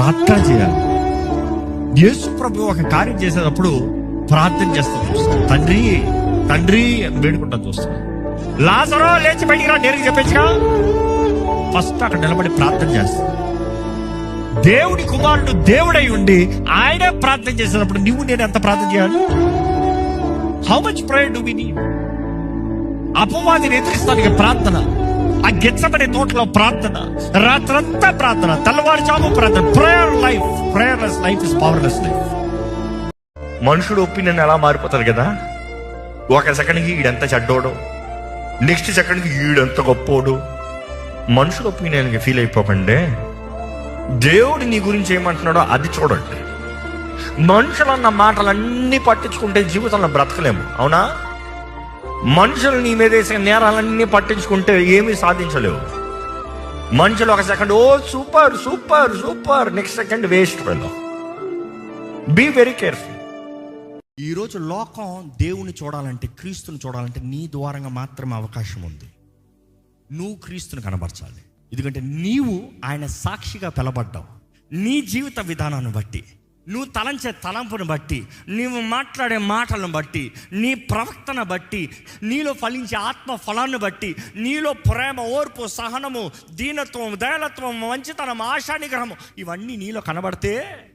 ప్రార్థన చేయాలి. యేసు ప్రభు ఒక కార్యం చేసేటప్పుడు ప్రార్థన చేస్తాం చూస్తాం తండ్రి తండ్రి అని వేడుకుంటాం చూస్తాం లాజరో లేచి బయటికి రా నేరుగా చెప్పించగా ఫస్ట్ అక్కడ నిలబడి ప్రార్థన చేస్తాం దేవుడి కుమారుడు దేవుడై ఉండి ఆయనే ప్రార్థన చేసినప్పుడు నువ్వు నేను ఎంత ప్రార్థన చేయాలి? How much prayer do we need అపవాదిని ఎదిరిస్తానికి ప్రార్థన. ఆ గెచ్చబడే తోటలో ప్రార్థన. రాత్రంతా ప్రార్థన. తెల్లవారుజాము ప్రార్థన. Prayer life prayerless life is powerless life మనుషుడు ఒపీనియన్ ఎలా మారిపోతారు కదా? ఒక సెకండ్కి ఈడెంత చెడ్డోడు. నెక్స్ట్ సెకండ్కి ఈడెంత గొప్పోడు. మనుషుల ఒపీనియన్కి ఫీల్ అయిపోకండి. దేవుడు నీ గురించి ఏమంటున్నాడో అది చూడండి. మనుషులు అన్న మాటలన్నీ పట్టించుకుంటే జీవితంలో బ్రతకలేము. అవునా? మనుషులు నీ మీద వేసే నేరాలన్నీ పట్టించుకుంటే ఏమీ సాధించలేవు. మనుషులు ఒక second oh super super super. Next second waste వెళ్ళు బీ వెరీ కేర్ఫుల్ ఈరోజు లోకం దేవుని చూడాలంటే క్రీస్తుని చూడాలంటే నీ ద్వారంగా మాత్రమే అవకాశం ఉంది. నువ్వు క్రీస్తుని కనబరచాలి. ఎందుకంటే నీవు ఆయన సాక్షిగా పిలబడ్డావు. నీ జీవిత విధానాన్ని బట్టి. నువ్వు తలంచే తలంపుని బట్టి నీవు మాట్లాడే మాటలను బట్టి నీ ప్రవక్తను బట్టి నీలో ఫలించే ఆత్మ ఫలాన్ని బట్టి నీలో ప్రేమ ఓర్పు సహనము దీనత్వం దయలత్వం మంచితనం ఆశానిగ్రహము ఇవన్నీ నీలో కనబడితే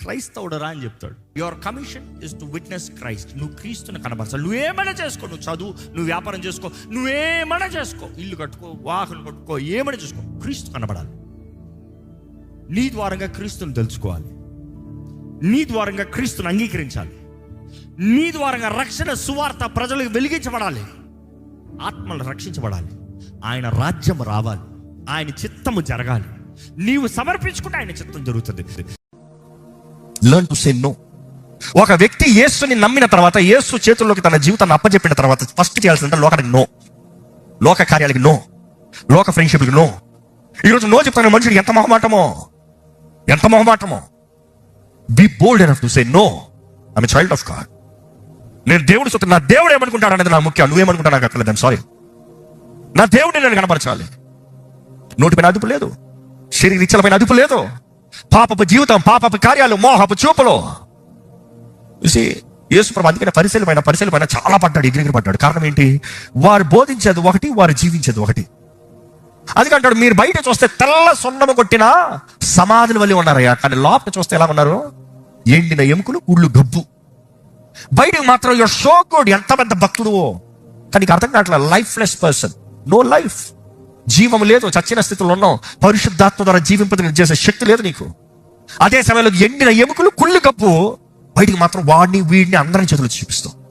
క్రైస్తవుడు రా అని చెప్తాడు. Your commission is to witness Christ నువ్వు క్రీస్తుని కనబరచాలి నువ్వేమైనా చేసుకో. నువ్వు చదువు నువ్వు వ్యాపారం చేసుకో. నువ్వేమైనా చేసుకో. ఇల్లు కట్టుకో వాహనం కట్టుకో ఏమైనా చేసుకో. క్రీస్తు కనబడాలి. నీ ద్వారంగా క్రీస్తుని తెలుసుకోవాలి. నీ ద్వారంగా క్రీస్తుని అంగీకరించాలి. నీ ద్వారంగా రక్షణ సువార్త ప్రజలకు వెలిగించబడాలి. ఆత్మలు రక్షించబడాలి. ఆయన రాజ్యం రావాలి. ఆయన చిత్తము జరగాలి. నీవు సమర్పించుకుంటే ఆయన చిత్తం జరుగుతుంది. లర్న్ టు సే నో ఒక వ్యక్తి యేసుని నమ్మిన తర్వాత యేసు చేతుల్లోకి తన జీవితాన్ని అప్పచెప్పిన తర్వాత ఫస్ట్ చేయాల్సిందంటే లోకానికి నో లోక కార్యాలకి నో లోక ఫ్రెండ్షిప్కి నో ఈరోజు నో చెప్తాను. మనుషుడు ఎంత మొహమాటమో? ఎంత మొహమాటమో? Be bold enough to say no I'm child of God నేను దేవుడు సొత్తు నా దేవుడు ఏమనుకుంటాడు అనేది నా ముఖ్యం. నువ్వేమనుకుంటా నాకు అక్కర్లేదు. సారీ నా దేవుడిని నేను కనపరచాలి నోటిపైన అదుపు లేదు. శరీర ఇచ్చలపైన అదుపు లేదు. పాపపు జీవితం పాపపు కార్యాలు మోహపు చూపులు. చూసి యేసుప్రభు అందుకనే పరిశీలమైన పరిశీలమైన చాలా పడ్డాడు ఎగిరిగిరి పడ్డాడు. కారణం ఏంటి? వారు బోధించేది ఒకటి వారు జీవించేది ఒకటి. అందుకంటాడు మీరు బయట చూస్తే తెల్ల సొన్నము కొట్టిన సమాధుల వల్ల ఉన్నారయ్యా. కానీ లోపల చూస్తే ఎలా ఉన్నారు? ఎండిన ఎముకలు ఉళ్ళు గబ్బు. బయటకు మాత్రం యువర్ షో గుడ్ ఎంత పెద్ద భక్తుడు. కానీ అర్థం కావట్లే లైఫ్లెస్ పర్సన్ నో లైఫ్ జీవం లేదు చచ్చిన స్థితిలో ఉన్నావు. పరిశుద్ధాత్మ ద్వారా జీవింప చేసే శక్తి లేదు నీకు. అదే సమయంలో ఎండిన ఎముకలు కుళ్ళు గబ్బు. బయటికి మాత్రం వాడిని వీడిని అందరం చేతులు చూపిస్తావు.